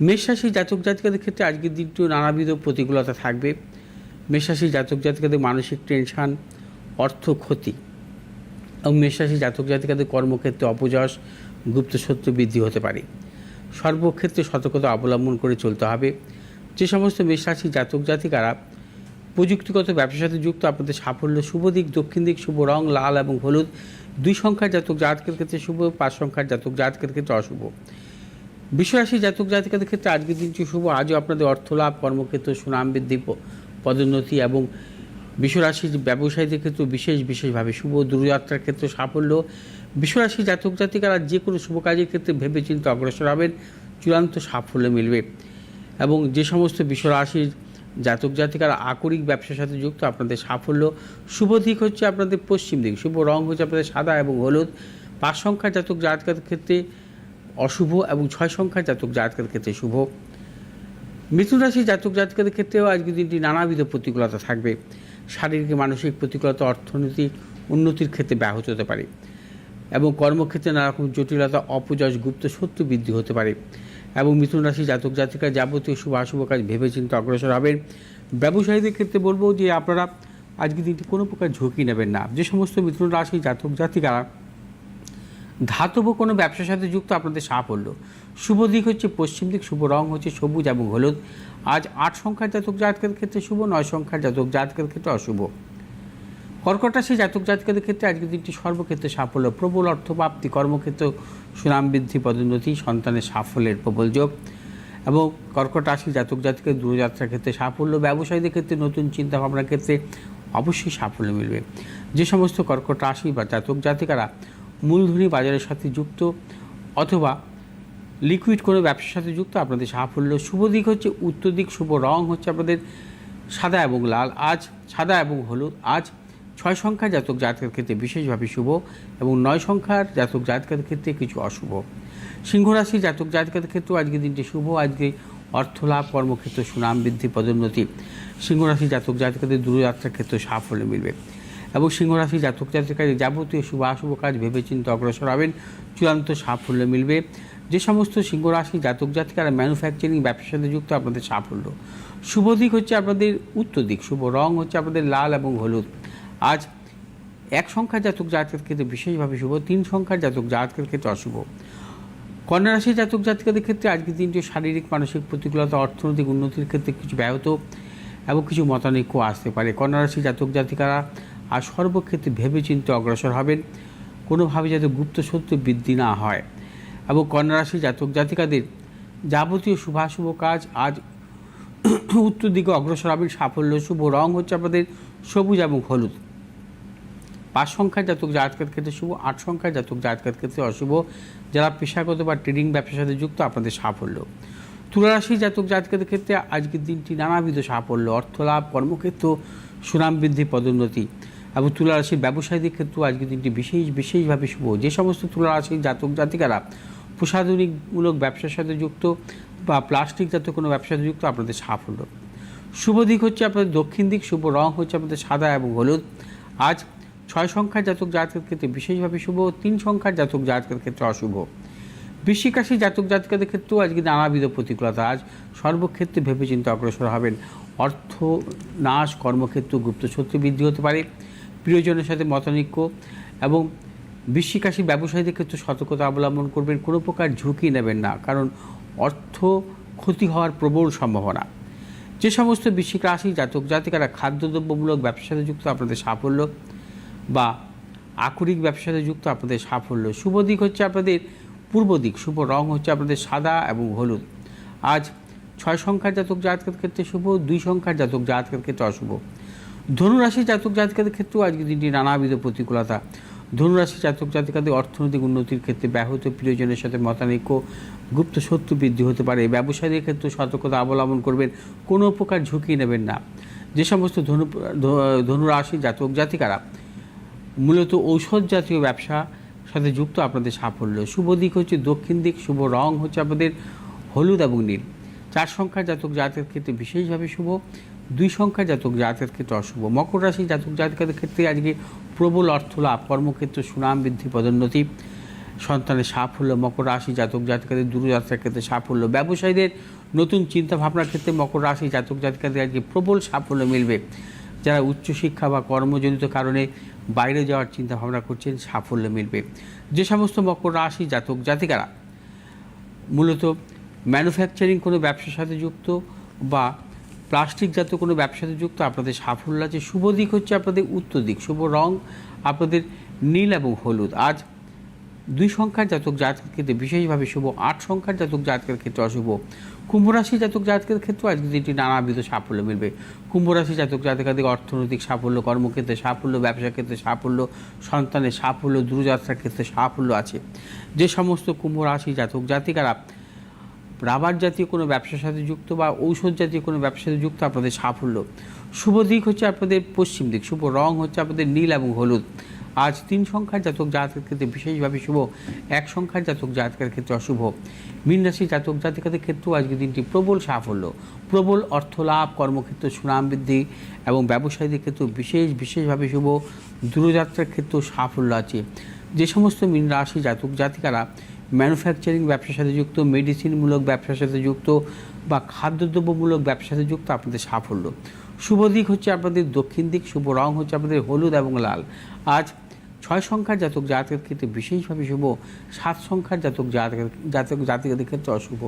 মেষরাশি জাতক জাতিকাদের ক্ষেত্রে আজকের দিনটিও নানাবিধ প্রতিকূলতা থাকবে। মেষরাশি জাতক জাতিকাদের মানসিক টেনশন, অর্থ ক্ষতি এবং মেষরাশি জাতক জাতিকাদের কর্মক্ষেত্রে অপযশ, গুপ্ত শত্রু বৃদ্ধি হতে পারে। সর্বক্ষেত্রে সতর্কতা অবলম্বন করে চলতে হবে। যে সমস্ত মেষরাশি জাতক জাতিকারা প্রযুক্তিগত ব্যবসার সাথে যুক্ত, আপনাদের সাফল্য শুভ দিক, দক্ষিণ দিক, শুভ রং, লাল এবং হলুদ, দুই সংখ্যার জাতক জাতকের ক্ষেত্রে শুভ, পাঁচ সংখ্যার জাতক জাতকের ক্ষেত্রে অশুভ। বিশ্বরাশি জাতক জাতিকাদের ক্ষেত্রে আজকের দিনটি শুভ। আজও আপনাদের অর্থলাভ, কর্মক্ষেত্র, সুনাম বৃদ্ধি পদোন্নতি এবং বিশ্বরাশির ব্যবসায়ীদের ক্ষেত্রে বিশেষ বিশেষভাবে শুভ। দূরযাত্রার ক্ষেত্রে সাফল্য। বিশ্বরাশি জাতক জাতিকারা যে কোনো শুভ কাজের ক্ষেত্রে ভেবে চিন্তে অগ্রসর হবেন। চূড়ান্ত সাফল্য মিলবে এবং যে সমস্ত বিশ্বরাশির জাতক জাতিকারা আকরিক ব্যবসার সাথে যুক্ত, আপনাদের সাফল্য। শুভ দিক হচ্ছে আপনাদের পশ্চিম দিক। শুভ রং হচ্ছে আপনাদের সাদা এবং হলুদ। পাঁচ সংখ্যার জাতক জাতকের ক্ষেত্রে অশুভ এবং ছয় সংখ্যার জাতক জাতকের ক্ষেত্রে শুভ। মিথুন রাশি জাতক জাতকের ক্ষেত্রেও আজকের দিনটি নানাবিধ প্রতিকূলতা থাকবে। শারীরিক, মানসিক প্রতিকূলতা, অর্থনৈতিক উন্নতির ক্ষেত্রে ব্যাহত হতে পারে এবং কর্মক্ষেত্রে নানা রকম জটিলতা, অপযশ, গুপ্ত শত্রু বৃদ্ধি হতে পারে এবং মিথুন রাশি জাতক জাতিকা যাবতীয় শুভ অশুভ কাজ ভেবেচিন্তে অগ্রসর হবেন। ব্যবসায়ীদের ক্ষেত্রে বলব যে আপনারা আজকের দিনটি কোনো প্রকার ঝুঁকি নেবেন না। যে সমস্ত মিথুন রাশি জাতক জাতিকারা ধাতব কোনো ব্যবসার সাথে যুক্ত, আপনাদের সাফল্য শুভ দিক হচ্ছে পশ্চিম দিক, শুভ রং হচ্ছে সবুজ এবং হলুদ। আজ আট সংখ্যার জাতক জাতকের ক্ষেত্রে শুভ, নয় সংখ্যার জাতক জাতকের ক্ষেত্রে অশুভ। কর্কট রাশি জাতক জাতকের ক্ষেত্রে আজকের দিনটি সর্বক্ষেত্রে সাফল্য, প্রবল অর্থপ্রাপ্তি কর্মক্ষেত্র সুনাম বৃদ্ধি, পদোন্নতি, সন্তানের সাফল্যের প্রবল যোগ। এবং কর্কট রাশি জাতক জাতকের দূরযাত্রার ক্ষেত্রে সাফল্য, ব্যবসায়ীদের ক্ষেত্রে নতুন চিন্তাভাবনার ক্ষেত্রে অবশ্যই সাফল্য মিলবে। যে সমস্ত কর্কট রাশি বা জাতক জাতিকারা মূলধনী বাজারের সাথে যুক্ত অথবা লিকুইড কোনো ব্যবসার সাথে যুক্ত আপনাদের সাফল্য। শুভ দিক হচ্ছে, উত্তর দিক শুভ রং হচ্ছে আপনাদের সাদা এবং লাল। আজ সাদা এবং হলুদ। আজ ছয় সংখ্যার জাতক জাতকের ক্ষেত্রে বিশেষভাবে শুভ এবং নয় সংখ্যার জাতক জাতকের ক্ষেত্রে কিছু অশুভ। সিংহ রাশি জাতক জাতকের ক্ষেত্রেও আজকে দিনটি শুভ। আজকে অর্থলাভ কর্মক্ষেত্র সুনাম বৃদ্ধি, পদোন্নতি। সিংহ রাশি জাতক জাতকের দূরযাত্রার ক্ষেত্রে সাফল্য মিলবে। এবং সিংহ রাশি জাতক জাতিকাদের যাবতীয় শুভ অশুভ কাজ ভেবেচিন্তে অগ্রসর হবেন। চূড়ান্ত সাফল্য মিলবে। যে সমস্ত সিংহ রাশি জাতক জাতিকারা ম্যানুফ্যাকচারিং ব্যবসার সাথে যুক্ত, আপনাদের সাফল্য। শুভ দিক হচ্ছে আপনাদের উত্তর দিক। শুভ রং হচ্ছে আপনাদের লাল এবং হলুদ। আজ এক সংখ্যার জাতক জাতকের ক্ষেত্রে বিশেষভাবে শুভ, তিন সংখ্যার জাতক জাতকের ক্ষেত্রে অশুভ। কন্যা রাশি জাতক জাতিকাদের ক্ষেত্রে আজকের দিনটি শারীরিক, মানসিক প্রতিকূলতা, অর্থনৈতিক উন্নতির ক্ষেত্রে কিছু ব্যাহত এবং কিছু মতানৈক্য আসতে পারে। কন্যা রাশি জাতক জাতিকারা আর সর্বক্ষেত্রে ভেবে চিন্তে অগ্রসর হবেন। কোনোভাবে যাতে গুপ্ত সত্য বৃদ্ধি না হয়। এবং কন্যারাশি জাতক জাতিকাদের যাবতীয় শুভাশুভ কাজ আজ উত্তর দিকে অগ্রসর হবেন সাফল্য, শুভ রং হচ্ছে আপনাদের সবুজ এবং হলুদ। পাঁচ সংখ্যার জাতক জাতকের ক্ষেত্রে শুভ, আট সংখ্যার জাতক জাতকের ক্ষেত্রে অশুভ। যারা পেশাগত বা ট্রেডিং ব্যবসার সাথে যুক্ত, আপনাদের সাফল্য। তুলারাশি জাতক জাতকের ক্ষেত্রে আজকের দিনটি নানাবিধ সাফল্য, অর্থলাভ, কর্মক্ষেত্র, সুনাম বৃদ্ধি, পদোন্নতি। এবং তুলারাশির ব্যবসায়ীদের ক্ষেত্রেও আজকের দিনটি বিশেষ, বিশেষভাবে শুভ। যে সমস্ত তুলারাশির জাতক, জাতিকারা প্রসাধনিকমূলক ব্যবসার সাথে যুক্ত বা প্লাস্টিক জাতীয় কোনো ব্যবসার সাথে যুক্ত, আপনাদের সাফল্য। শুভ দিক হচ্ছে আপনাদের দক্ষিণ দিক, শুভ রং হচ্ছে আপনাদের সাদা এবং হলুদ। আজ ছয় সংখ্যার জাতক, জাতকের ক্ষেত্রে বিশেষভাবে শুভ, তিন সংখ্যার জাতক, জাতকের ক্ষেত্রে অশুভ। বৃশ্চিক রাশি জাতক, জাতিকাদের ক্ষেত্রেও আজকে নানাবিধ প্রতিকূলতা। আজ সর্বক্ষেত্রে ভেবে চিন্তে অগ্রসর হবেন। অর্থ নাশ কর্মক্ষেত্র গুপ্ত শত্রু বৃদ্ধি হতে পারে। প্রিয়জনের সাথে মতানৈক্য এবং বৃশ্চিক রাশি ব্যবসায়ীদের ক্ষেত্রে সতর্কতা অবলম্বন করবেন, কোনো প্রকার ঝুঁকি নেবেন না, কারণ অর্থ ক্ষতি হওয়ার প্রবল সম্ভাবনা। যে সমস্ত বৃশ্চিক রাশি জাতক জাতিকারা খাদ্যদ্রব্যমূলক ব্যবসার সাথে যুক্ত, আপনাদের সাফল্য বা আকরিক ব্যবসার সাথে যুক্ত, আপনাদের সাফল্য। শুভ দিক হচ্ছে আপনাদের পূর্ব দিক, শুভ রং হচ্ছে আপনাদের সাদা এবং হলুদ। আজ ছয় সংখ্যার জাতক জাতকের ক্ষেত্রে শুভ, দুই সংখ্যার জাতক জাতকের ক্ষেত্রে অশুভ। ধনুরাশি জাতক জাতকের ক্ষেত্রেও আজকে দিনটি নানাবিধ প্রতিকূলতা। ধনুরাশি জাতক জাতিকাদের অর্থনৈতিক উন্নতির ক্ষেত্রে ব্যাহত প্রিয়জনের সাথে মতানৈক্য, গুপ্ত শত্রু বৃদ্ধি হতে পারে। ব্যবসায়ীদের ক্ষেত্রে সতর্কতা অবলম্বন করবেন, কোনো প্রকার ঝুঁকি নেবেন না। যে সমস্ত ধনু ধনুরাশি জাতক জাতিকারা, মূলত ঔষধ জাতীয় ব্যবসা সাথে যুক্ত আপনাদের সাফল্য। শুভ দিক হচ্ছে দক্ষিণ দিক, শুভ রং হচ্ছে আপনাদের হলুদ এবং নীল। চার সংখ্যার জাতক জাতকের ক্ষেত্রে বিশেষভাবে শুভ। দুই সংখ্যার জাতক জাতকের ক্ষেত্রে অশুভ। মকর রাশি জাতক জাতকের ক্ষেত্রে আজকে প্রবল অর্থ লাভ, কর্মক্ষেত্র সুনাম বৃদ্ধি, পদোন্নতি, সন্তানের সাফল্য, মকর রাশি জাতক জাতিকাদের দূরযাত্রার ক্ষেত্রে সাফল্য। ব্যবসায়ীদের নতুন চিন্তা ভাবনার ক্ষেত্রে মকর রাশি জাতক জাতিকাদের আজকে প্রবল সাফল্য মিলবে। যারা উচ্চশিক্ষা বা কর্মজনিত কারণে বাইরে যাওয়ার চিন্তা ভাবনা করছেন, সাফল্য মিলবে। যে সমস্ত মকর রাশি জাতক জাতিকারা, মূলত ম্যানুফ্যাকচারিং কোনো ব্যবসার সাথে যুক্ত বা প্লাস্টিকজাত কোনো ব্যবসাতে যুক্ত, আপনাদের সাফল্য আছে। শুভ দিক হচ্ছে আপনাদের উত্তর দিক, শুভ রং, আপনাদের নীল এবং হলুদ। আজ দুই সংখ্যার জাতক জাতকের ক্ষেত্রে, বিশেষভাবে শুভ আট সংখ্যার জাতক জাতকের ক্ষেত্রে অশুভ। কুম্ভ রাশি জাতক জাতকের ক্ষেত্রে আজকে দিনটি নানাবিধ সাফল্য মিলবে। কুম্ভ রাশি জাতক জাতকাদের অর্থনৈতিক সাফল্য, কর্মক্ষেত্রে সাফল্য ব্যবসা ক্ষেত্রে সাফল্য, সন্তানের সাফল্য, দূরযাত্রার ক্ষেত্রে সাফল্য আছে। যে সমস্ত কুম্ভ রাশি জাতক জাতিকারা রাবার জাতীয় কোনো ব্যবসার সাথে যুক্ত বা ঔষধ জাতীয় কোনো ব্যবসার সাথে যুক্ত আপনাদের সাফল্য। শুভ দিক হচ্ছে আপনাদের পশ্চিম দিক, শুভ রং হচ্ছে আপনাদের নীল এবং হলুদ। আজ তিন সংখ্যার জাতক জাতকের ক্ষেত্রে বিশেষভাবে শুভ, এক সংখ্যার জাতক জাতকের ক্ষেত্রে অশুভ। মীন রাশি জাতক জাতিকাদের ক্ষেত্রেও আজকে দিনটি প্রবল সাফল্য। প্রবল অর্থলাভ, কর্মক্ষেত্র সুনাম বৃদ্ধি এবং ব্যবসায়ীদের ক্ষেত্রেও বিশেষ বিশেষভাবে শুভ। দূরযাত্রার ক্ষেত্রেও সাফল্য আছে। যে সমস্ত মীন রাশি জাতক জাতিকারা ম্যানুফ্যাকচারিং ব্যবসার সাথে যুক্ত মেডিসিনমূলক ব্যবসার সাথে যুক্ত বা খাদ্যদ্রব্যমূলক ব্যবসার সাথে যুক্ত আপনাদের সাফল্য। শুভ দিক হচ্ছে আপনাদের দক্ষিণ দিক, শুভ রং হচ্ছে আপনাদের হলুদ এবং লাল। আজ ছয় সংখ্যার জাতক জাতকের ক্ষেত্রে বিশেষভাবে শুভ, সাত সংখ্যার জাতক জাতক জাতক জাতিকাদের ক্ষেত্রে অশুভ।